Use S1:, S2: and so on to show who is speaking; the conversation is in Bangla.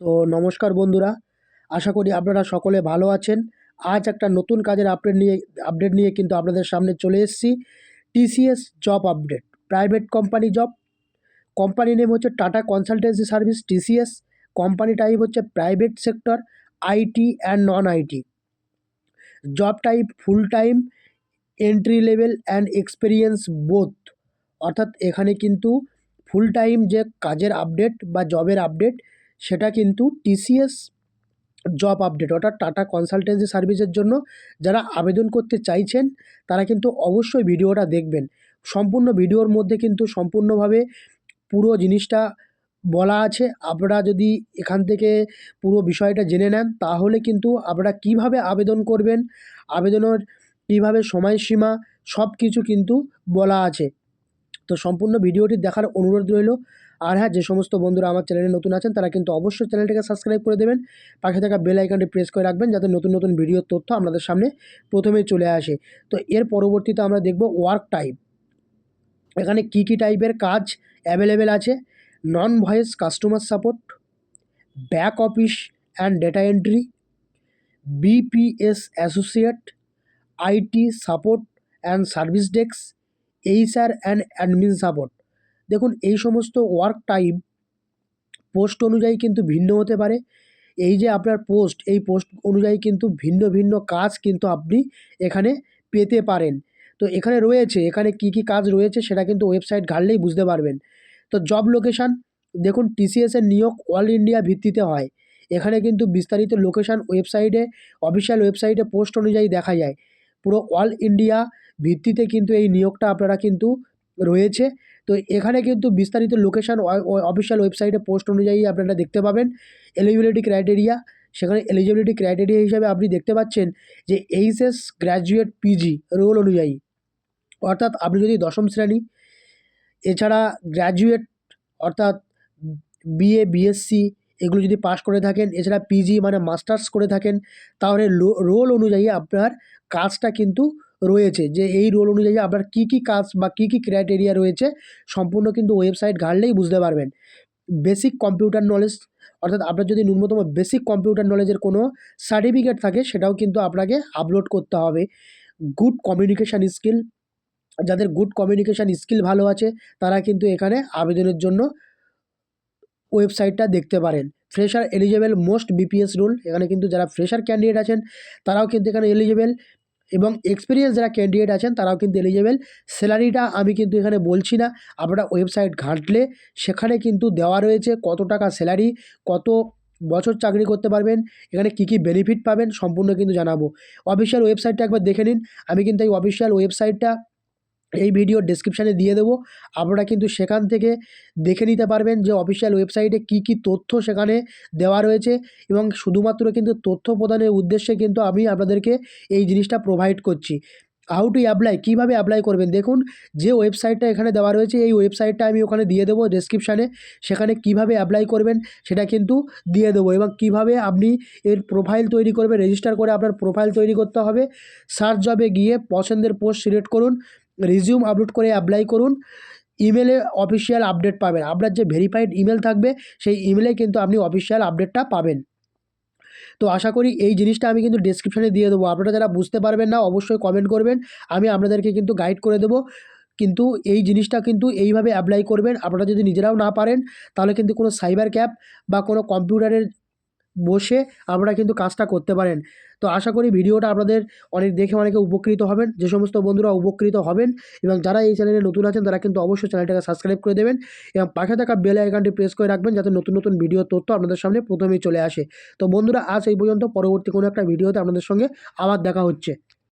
S1: তো নমস্কার বন্ধুরা, আশা করি আপনারা সকলে ভালো আছেন। আজ একটা নতুন কাজের আপডেট নিয়ে আপডেট নিয়ে কিন্তু আপনাদের সামনে চলে এসেছি। TCS job update private company job company name হচ্ছে Tata consultancy service TCS company type হচ্ছে private sector IT and non IT job type full time entry level and experience both অর্থাৎ এখানে কিন্তু ফুল টাইম যে কাজের আপডেট বা জবের আপডেট সেটা কিন্তু টিসিএস জব আপডেট অর্থাৎ টাটা কনসালটেন্সি সার্ভিসের জন্য যারা আবেদন করতে চাইছেন, তারা কিন্তু অবশ্যই ভিডিওটা দেখবেন। সম্পূর্ণ ভিডিওর মধ্যে কিন্তু সম্পূর্ণভাবে পুরো জিনিসটা বলা আছে। আপনারা যদি এখান থেকে পুরো বিষয়টা জেনে নেন, তাহলে কিন্তু আপনারা কীভাবে আবেদন করবেন, আবেদনের কীভাবে সময়সীমা সব কিছু কিন্তু বলা আছে। তো সম্পূর্ণ ভিডিওটি দেখার অনুরোধ রইল। আর হ্যাঁ যে সমস্ত বন্ধুরা আমার চ্যানেলে নতুন আছেন, তারা কিন্তু অবশ্যই চ্যানেলটিকে সাবস্ক্রাইব করে দেবেন। পাশে থাকা বেল আইকনটি প্রেস করে রাখবেন, যাতে নতুন নতুন ভিডিওর তথ্য আপনাদের সামনে প্রথমেই চলে আসে। তো এর পরবর্তীতে আমরা দেখব ওয়ার্ক টাইপ এখানে কি কি টাইপের কাজ অ্যাভেলেবেল আছে? Non voice customer support back office and data entry BPS associate IT support and service desk HR and admin support দেখুন, এই সমস্ত ওয়ার্ক টাইম পোস্ট অনুযায়ী কিন্তু ভিন্ন হতে পারে। এই যে আপনার পোস্ট এই পোস্ট অনুযায়ী কিন্তু ভিন্ন ভিন্ন কাজ কিন্তু আপনি এখানে পেতে পারেন। তো এখানে রয়েছে, এখানে কি কি কাজ রয়েছে সেটা কিন্তু ওয়েবসাইট ঘাটলেই বুঝতে পারবেন। তো জব লোকেশান দেখুন টিসিএসের নিয়োগ অল ইন্ডিয়া ভিত্তিতে হয়। এখানে কিন্তু বিস্তারিত লোকেশান ওয়েবসাইটে অফিসিয়াল ওয়েবসাইটে পোস্ট অনুযায়ী দেখা যায়। পুরো অল ইন্ডিয়া ভিত্তিতে কিন্তু এই নিয়োগটা আপনারা কিন্তু রয়েছে। তো এখানে কিন্তু বিস্তারিত লোকেশান অফিসিয়াল ওয়েবসাইটে পোস্ট অনুযায়ী আপনারা দেখতে পাবেন। এলিজিবিলিটি ক্রাইটেরিয়া সেখানে এলিজিবিলিটি ক্রাইটেরিয়া হিসাবে আপনি দেখতে পাচ্ছেন যে এইচএস গ্র্যাজুয়েট পিজি রোল অনুযায়ী। অর্থাৎ আপনি যদি দশম শ্রেণি, এছাড়া গ্র্যাজুয়েট অর্থাৎ বিএ বিএসসি এগুলো যদি পাশ করে থাকেন, এছাড়া পিজি মানে মাস্টার্স করে থাকেন, তাহলে রোল অনুযায়ী আপনার কাজটা কিন্তু রয়েছে যে এই রোল অনুযায়ী আপনার কী কী কাজ বা কী কী ক্রাইটেরিয়া রয়েছে সম্পূর্ণ কিন্তু ওয়েবসাইট ঘাটলেই বুঝতে পারবেন। বেসিক কম্পিউটার নলেজ অর্থাৎ আপনার যদি ন্যূনতম বেসিক কম্পিউটার নলেজের কোনো সার্টিফিকেট থাকে, সেটাও কিন্তু আপনাকে আপলোড করতে হবে। গুড কমিউনিকেশান স্কিল যাদের গুড কমিউনিকেশান স্কিল ভালো আছে, তারা কিন্তু এখানে আবেদনের জন্য ওয়েবসাইটটা দেখতে পারেন। Fresher eligible most BPS rule এখানে কিন্তু যারা ফ্রেশার ক্যান্ডিডেট আছেন, তারাও কিন্তু এখানে এলিজেবল এবং এক্সপিরিয়েন্স যারা ক্যান্ডিডেট আছেন, তারাও কিন্তু এলিজেবেল স্যালারিটা আমি কিন্তু এখানে বলছি না। আপনারা ওয়েবসাইট ঘাঁটলে সেখানে কিন্তু দেওয়া রয়েছে কত টাকা স্যালারি কত বছর চাকরি করতে পারবেন, এখানে কি কি বেনিফিট পাবেন, সম্পূর্ণ কিন্তু জানাব। অফিসিয়াল ওয়েবসাইটটা একবার দেখে নিন। আমি কিন্তু এই অফিসিয়াল ওয়েবসাইটটা এই ভিডিও ডেসক্রিপশানে দিয়ে দেবো। আপনারা কিন্তু সেখান থেকে দেখে নিতে পারবেন যে অফিসিয়াল ওয়েবসাইটে কী কী তথ্য সেখানে দেওয়া রয়েছে এবং শুধুমাত্র কিন্তু তথ্য প্রদানের উদ্দেশ্যে কিন্তু আমি আপনাদেরকে এই জিনিসটা প্রোভাইড করছি। হাউ টু অ্যাপ্লাই কীভাবে অ্যাপ্লাই করবেন? দেখুন, যে ওয়েবসাইটটা এখানে দেওয়া রয়েছে, এই ওয়েবসাইটটা আমি ওখানে দিয়ে দেবো ডেসক্রিপশানে সেখানে কীভাবে অ্যাপ্লাই করবেন সেটা কিন্তু দিয়ে দেবো এবং কীভাবে আপনি এর প্রোফাইল তৈরি করবেন রেজিস্টার করে আপনার প্রোফাইল তৈরি করতে হবে। সার্চ জবে গিয়ে পছন্দের পোস্ট সিলেক্ট করুন। রিজিউম আপলোড করে অ্যাপ্লাই করুন। ইমেলে অফিসিয়াল আপডেট পাবেন। আপনার যে ভেরিফাইড ইমেল থাকবে, সেই ইমেলে কিন্তু আপনি অফিসিয়াল আপডেটটা পাবেন। তো আশা করি এই জিনিসটা আমি কিন্তু ডিসক্রিপশানে দিয়ে দেবো। আপনারা যারা বুঝতে পারবেন না, অবশ্যই কমেন্ট করবেন। আমি আপনাদেরকে কিন্তু গাইড করে দেবো। কিন্তু এই জিনিসটা কিন্তু এইভাবে অ্যাপ্লাই করবেন। আপনারা যদি নিজেরাও না পারেন, তাহলে কিন্তু কোনো সাইবার ক্যাপ বা কোনো কম্পিউটারের বসে আপনারা কিন্তু কাজটা করতে পারেন। তো আশা করি ভিডিওটা আপনাদের অনেক দেখে অনেকে উপকৃত হবেন, যে সমস্ত বন্ধুরা উপকৃত হবেন এবং যারা এই চ্যানেলে নতুন আছেন তারা কিন্তু অবশ্যই চ্যানেলটাকে সাবস্ক্রাইব করে দেবেন এবং পাশে থাকা বেল আইকনটি প্রেস করে রাখবেন যাতে নতুন নতুন ভিডিও তথ্য আপনাদের সামনে প্রথমেই চলে আসে। তো বন্ধুরা, আজ এই পর্যন্ত পরবর্তী কোনো একটা ভিডিওতে আপনাদের সঙ্গে আবার দেখা হচ্ছে।